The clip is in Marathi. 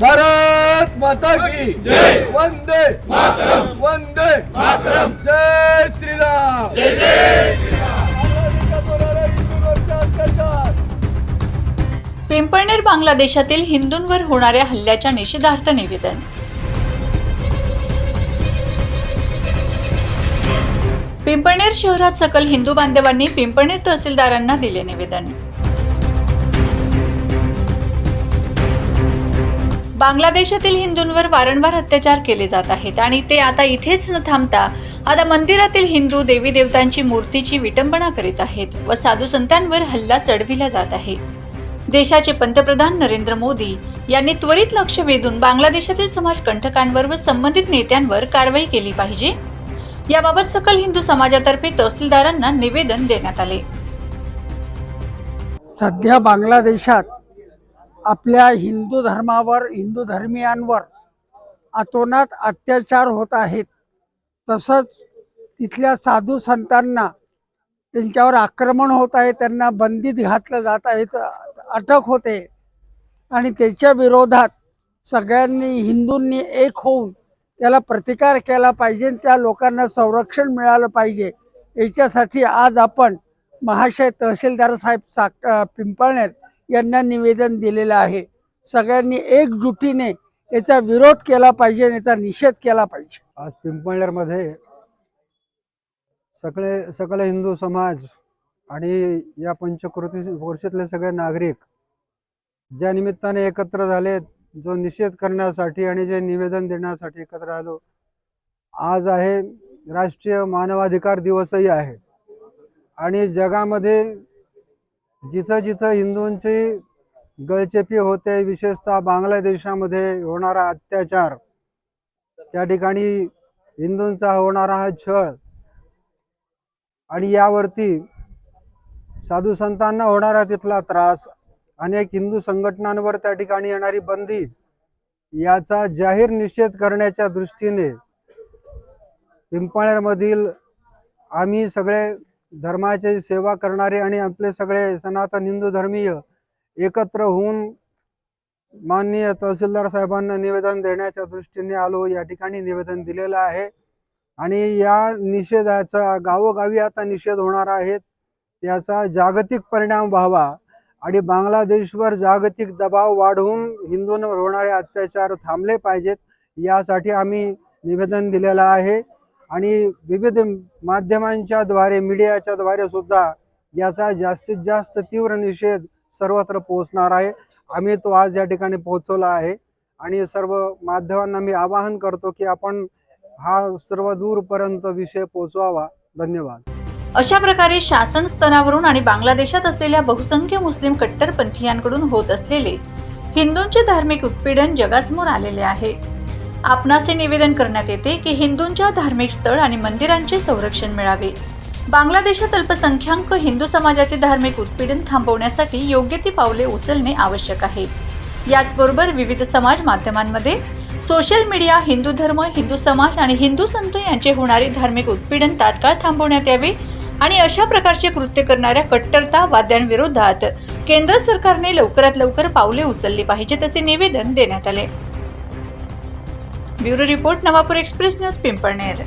भारत माता की वंदे. वंदे. जय श्रीराम. जय जय पिंपळनेर बांगलादेशातील हिंदूंवर होणाऱ्या हल्ल्याच्या निषेधार्थ निवेदन. पिंपळनेर शहरात सकल हिंदू बांधवांनी पिंपळनेर तहसीलदारांना दिले निवेदन. बांगलादेशातील हिंदूंवर वारंवार अत्याचार केले जात आहेत आणि ते आता इथेच न थांबता आता मंदिरातील हिंदू देवी देवतांची मूर्तीची विटंबना करीत आहेत व साधू संतांवर हल्ला चढविला जात आहे. देशाचे पंतप्रधान नरेंद्र मोदी यांनी त्वरित लक्ष वेधून बांगलादेशातील समाज कंठकांवर व संबंधित नेत्यांवर कारवाई केली पाहिजे. याबाबत सकल हिंदू समाजातर्फे तहसीलदारांना निवेदन देण्यात आले. सध्या बांगलादेशात आपल्या हिंदू धर्मावर हिंदू धर्मियांवर अतोनात अत्याचार होत आहेत. तसंच तिथल्या साधू संतांना त्यांच्यावर आक्रमण होत आहे त्यांना बंदीत घातलं जात आहे अटक होते. आणि त्याच्या विरोधात सगळ्यांनी हिंदूंनी एक होऊन त्याला प्रतिकार केला पाहिजे आणि त्या लोकांना संरक्षण मिळालं पाहिजे. याच्यासाठी आज आपण महाशय तहसीलदार साहेब साक पिंपळनेर यांना निवेदन दिलेलं आहे. सगळ्यांनी एकजुटीने याचा विरोध केला पाहिजे आणि याचा निषेध केला पाहिजे. आज पिंपळनेरमध्ये सगळे सगळे हिंदू समाज आणि या पंचकृती वर्षातले सगळे नागरिक ज्या निमित्ताने एकत्र झाले जो निषेध करण्यासाठी आणि जे निवेदन देण्यासाठी एकत्र आलो आज आहे राष्ट्रीय मानवाधिकार दिवसही आहे. आणि जगामध्ये जिथं जिथं हिंदूंची गळचेपी होते विशेषतः बांगलादेशामध्ये होणारा अत्याचार त्या ठिकाणी हिंदूंचा होणारा हा छळ आणि यावरती साधू संतांना होणारा तिथला त्रास अनेक हिंदू संघटनांवर त्या ठिकाणी येणारी बंदी याचा जाहीर निषेध करण्याच्या दृष्टीने पिंपळनेरमधील आम्ही सगळे धर्माची सेवा करणारे आणि आपले सगळे सनातन हिंदू धर्मीय एकत्र होऊन माननीय तहसीलदार साहेबांना निवेदन देण्याच्या दृष्टीने आलो. या ठिकाणी निवेदन दिलेलं आहे. आणि या निषेधाचा गावोगावी आता निषेध होणार आहे. याचा जागतिक परिणाम व्हावा आणि बांगलादेशवर जागतिक दबाव वाढवून हिंदूंवर होणारे अत्याचार थांबले पाहिजेत. यासाठी आम्ही निवेदन दिलेलं आहे. आणि विविध माध्यमांच्या द्वारे मीडियाच्या द्वारे सुद्धा याचा जास्तीत जास्त तीव्र निषेध सर्वत्र पोहोचणार आहे. आम्ही तो आज या ठिकाणी पोहोचवला आहे. आणि सर्व माध्यमांना मी आवाहन करतो की आपण हा सर्व दूरपर्यंत विषय पोहोचवावा. धन्यवाद. अशा प्रकारे शासन स्तरावरून आणि बांगलादेशात असलेल्या बहुसंख्य मुस्लिम कट्टरपंथीयांकडून होत असलेले हिंदूंचे धार्मिक उत्पीडन जगासमोर आलेले आहे. आपणासे निवेदन करण्यात येते की हिंदूंच्या धार्मिक स्थळ आणि मंदिरांचे संरक्षण मिळावे. बांगलादेशात अल्पसंख्याक हिंदू समाजाचे धार्मिक उत्पीडन थांबवण्यासाठी योग्य ती पावले उचलणे आवश्यक आहे. याचबरोबर विविध समाज माध्यमांमध्ये सोशल मीडिया हिंदू धर्म हिंदू समाज आणि हिंदू संत यांचे होणारे धार्मिक उत्पीडन तात्काळ थांबवण्यात यावे आणि अशा प्रकारचे कृत्य करणाऱ्या कट्टरतावाद्यांविरोधात केंद्र सरकारने लवकरात लवकर पावले उचलली पाहिजेत असे निवेदन देण्यात आले. Bureau report Navapur express news Pimpalner.